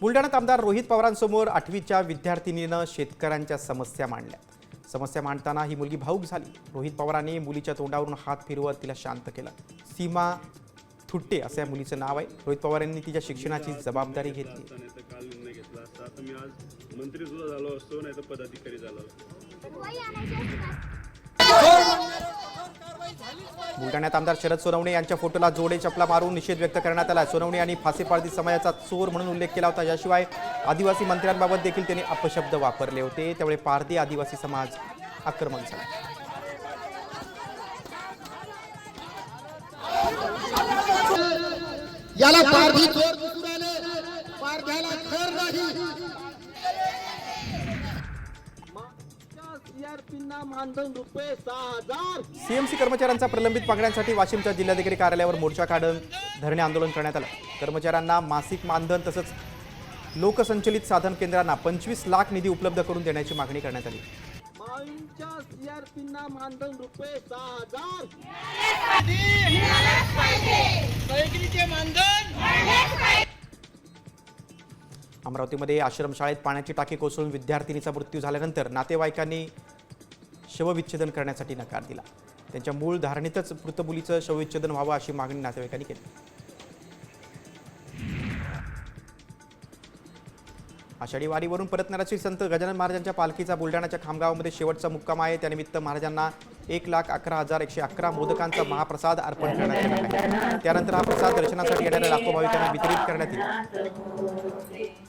बुलढाण्यात आमदार रोहित पवारांसमोर आठवीच्या विद्यार्थिनीनं शेतकऱ्यांच्या समस्या मांडल्या. समस्या मांडताना ही मुलगी भाऊक झाली. रोहित पवारांनी मुलीच्या तोंडावरून हात फिरवत तिला शांत केलं. सीमा थुट्टे असं या मुलीचं नाव आहे. रोहित पवार यांनी तिच्या शिक्षणाची जबाबदारी घेतली. मंत्री सुद्धा झालो असतो नाही तर पदाधिकारी झालो असतो. बुलढाण्यात आमदार शरद सोनवणे यांच्या फोटोला जोडे चपला मारून निषेध व्यक्त करण्यात आला. सोनवणे यांनी फासे समाजाचा चोर म्हणून उल्लेख केला होता. याशिवाय आदिवासी मंत्र्यांबाबत देखील त्यांनी अपशब्द वापरले होते. त्यामुळे पारधी आदिवासी समाज आक्रमक झाला. याला पारधी चोर दिसून आले. पारध्याला खर नाही. सीएमसी कर्मचाऱ्यांचा प्रलंबित मागण्यांसाठी वाशिमच्या जिल्हाधिकारी कार्यालयावर मोर्चा काढून धरणे आंदोलन करण्यात आलं. कर्मचाऱ्यांना मासिक मानधन तसंच लोकसंचलित साधन केंद्रांना पंचवीस लाख निधी उपलब्ध करून देण्याची मागणी करण्यात आली. माईंच्या सीआरपींना मानधन रुपये सहा हजार. अमरावतीमध्ये आश्रमशाळेत पाण्याची टाकी कोसळून विद्यार्थिनीचा मृत्यू झाल्यानंतर नातेवाईकांनी शवविच्छेदन करण्यासाठी नकार दिला. त्यांच्या मूळ धारणेतच मृतमुलीचं शवविच्छेदन व्हावं अशी मागणी नातेवाईकांनी केली. आषाढी वारीवरून परतणारा श्री संत गजानन महाराजांच्या पालखीचा बुलढाण्याच्या खामगावमध्ये शेवटचा मुक्काम आहे. त्यानिमित्त महाराजांना एक लाख अकरा हजार एकशे अकरा मोदकांचा महाप्रसाद अर्पण करण्यात येणार आहे. त्यानंतर हा प्रसाद दर्शनासाठी येणाऱ्या लाखो भाविकांना वितरित करण्यात येईल.